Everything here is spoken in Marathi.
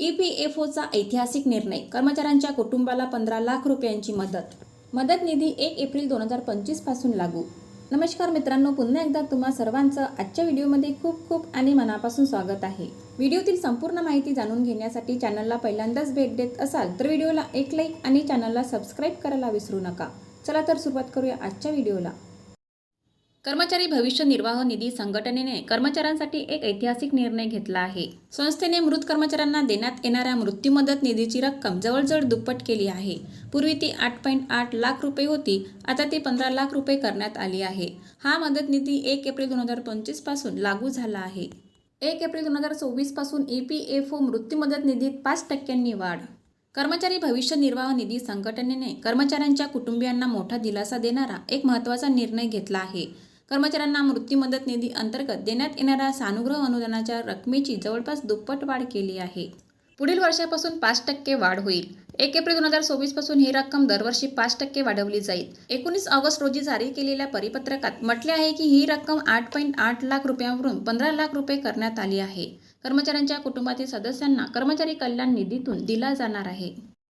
ई पी एफ ओचा ऐतिहासिक निर्णय. कर्मचाऱ्यांच्या कुटुंबाला पंधरा लाख रुपयांची मदत. मदत निधी एक एप्रिल दोन हजार पंचवीसपासून लागू. नमस्कार मित्रांनो पुन्हा एकदा तुम्हा सर्वांचं आजच्या व्हिडिओमध्ये खूप खूप आणि मनापासून स्वागत आहे. व्हिडिओतील संपूर्ण माहिती जाणून घेण्यासाठी चॅनलला पहिल्यांदाच भेट देत असाल तर व्हिडिओला एक लाईक आणि चॅनलला सबस्क्राईब करायला विसरू नका. चला तर सुरुवात करूया आजच्या व्हिडिओला. कर्मचारी भविष्य निर्वाह निधी संघटनेने कर्मचाऱ्यांसाठी एक ऐतिहासिक निर्णय घेतला आहे. संस्थेने मृत कर्मचाऱ्यांना देण्यात येणाऱ्या मृत्यू मदत निधीची रक्कम जवळजवळ दुप्पट केली आहे. पूर्वी ती आठ पॉईंट आठ लाख रुपये होती आता ती पंधरा लाख रुपये करण्यात आली आहे. हा मदत निधी एक एप्रिल दोन हजार पंचवीसपासून लागू झाला आहे. एक एप्रिल दोन हजार चोवीसपासून ई पी एफ ओ मृत्यू मदत निधीत पाच टक्क्यांनी वाढ. कर्मचारी भविष्य निर्वाह निधी संघटनेने कर्मचाऱ्यांच्या कुटुंबियांना मोठा दिलासा देणारा एक महत्त्वाचा निर्णय घेतला आहे. कर्मचाऱ्यांना मृत्यू मदत निधी अंतर्गत देण्यात येणाऱ्या सानुग्रह अनुदानाच्या रकमेची जवळपास दुप्पट वाढ केली आहे. पुढील वर्षापासून पाच टक्के वाढ होईल. एक एप्रिल दोन हजार चोवीसपासून ही रक्कम दरवर्षी पाच टक्के वाढवली जाईल. एकोणीस ऑगस्ट रोजी जारी केलेल्या परिपत्रकात म्हटले आहे की ही रक्कम आठ पॉईंट आठ लाख रुपयांवरून पंधरा लाख रुपये करण्यात आली आहे. कर्मचाऱ्यांच्या कुटुंबातील सदस्यांना कर्मचारी कल्याण निधीतून दिला जाणार आहे.